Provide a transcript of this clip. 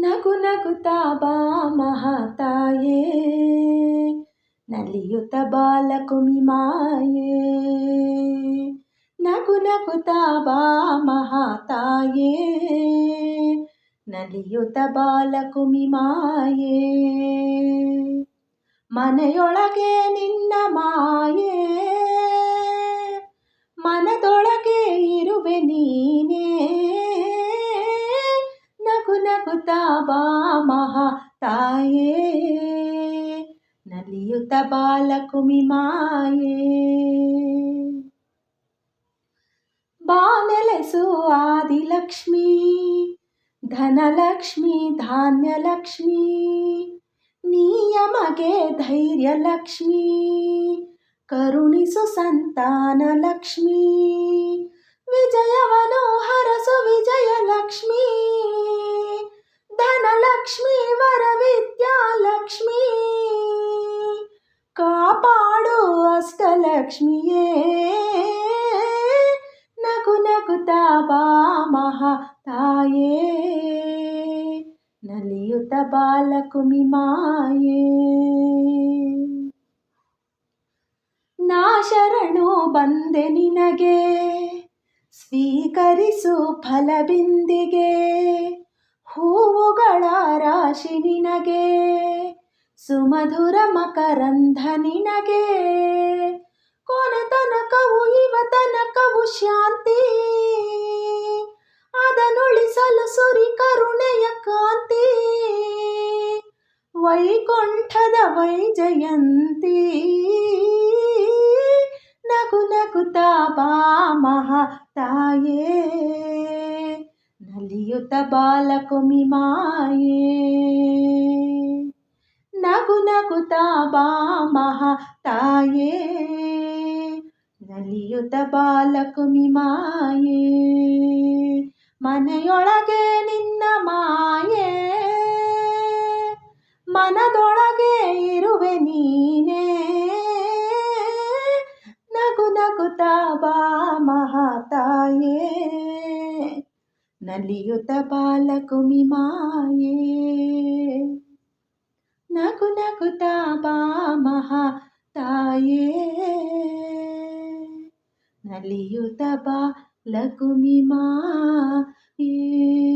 ನಗು ನಗುತ್ತಾ ಬಾ ಮಹಾತಾಯೇ ನಲಿಯುತ್ತ ಬಾಲಕುಮಿ ಮಾಯೇ ನಗು ನಗುತ್ತಾ ಬಾ ಮಹಾತಾಯೇ ನಲಿಯುತ್ತ ಬಾಲಕುಮಿ ಮಾಯೇ ಮನೆಯೊಳಗೆ ನಿನ್ನ ಮಾಯೇ ಮನದೊಳಗೆ ನಗುತ್ತಾ ಬಾ ಮಹಾ ತಾಯೇ ನಲಿಯುತ್ತ ಬಾಲಕುಮಿ ಮಾಯೇ ಬಾ ನೆಲೆಸು ಆದಿಲಕ್ಷ್ಮೀ ಧನಲಕ್ಷ್ಮಿ ಧಾನ್ಯಲಕ್ಷ್ಮಿ ನಿಯಮಗೆ ಧೈರ್ಯಲಕ್ಷ್ಮಿ ಕರುಣಿಸು ಸಂತಾನ ಲಕ್ಷ್ಮಿ ವಿಜಯವನು ವರವಿದ್ಯಾಲಕ್ಷ್ಮಿ ಕಾಪಾಡು ಅಷ್ಟಲಕ್ಷ್ಮಿಯೇ. ನಗು ನಗುತ್ತಾ ಬಾ ಮಹಾ ತಾಯೇ. ನಲಿಯುತ ಬಾಲಕುಮಿ ಮಾಯೇ. ನಾ ಶರಣು ಬಂದೆ ನಿನಗೆ. ಸ್ವೀಕರಿಸು ಫಲಬಿಂದಿಗೆ. ಹೂವುಗಳ ರಾಶಿ ನಿನಗೆ, ಸುಮಧುರ ಮಕರಂಧ ನಿನಗೆ. ಕೊನೆ ತನಕವು, ಇವ ತನಕವು ಶಾಂತಿ. ಅದನುಳಿಸಲು ಸುರಿ ಕರುಣೆಯ ಕಾಂತಿ. ವೈಕುಂಠದ ವೈಜಯಂತಿ. ನಗು ನಗುತ್ತಾ ಬಾ ಮಹಾ ತಾಯೇ. ನಲಿಯುತ್ತ ಬಾಲಕುಮಿ ಮಾಯೇ ನಗು ನಗುತ ಬಾ ಮಹಾ ತಾಯೇ. ನಲಿಯುತ ಬಾಲಕುಮಿ ಮಾಯೇ ಮನೆಯೊಳಗೆ ನಿನ್ನ ಮಾಯೇ. ಮನದೊಳಗೆ ಇರುವೆ ನೀನೇ. నలియుత బాలకుమి మాయే. నగు నగుతా బామహ తాయే. నలియుత బాలకుమి మాయే.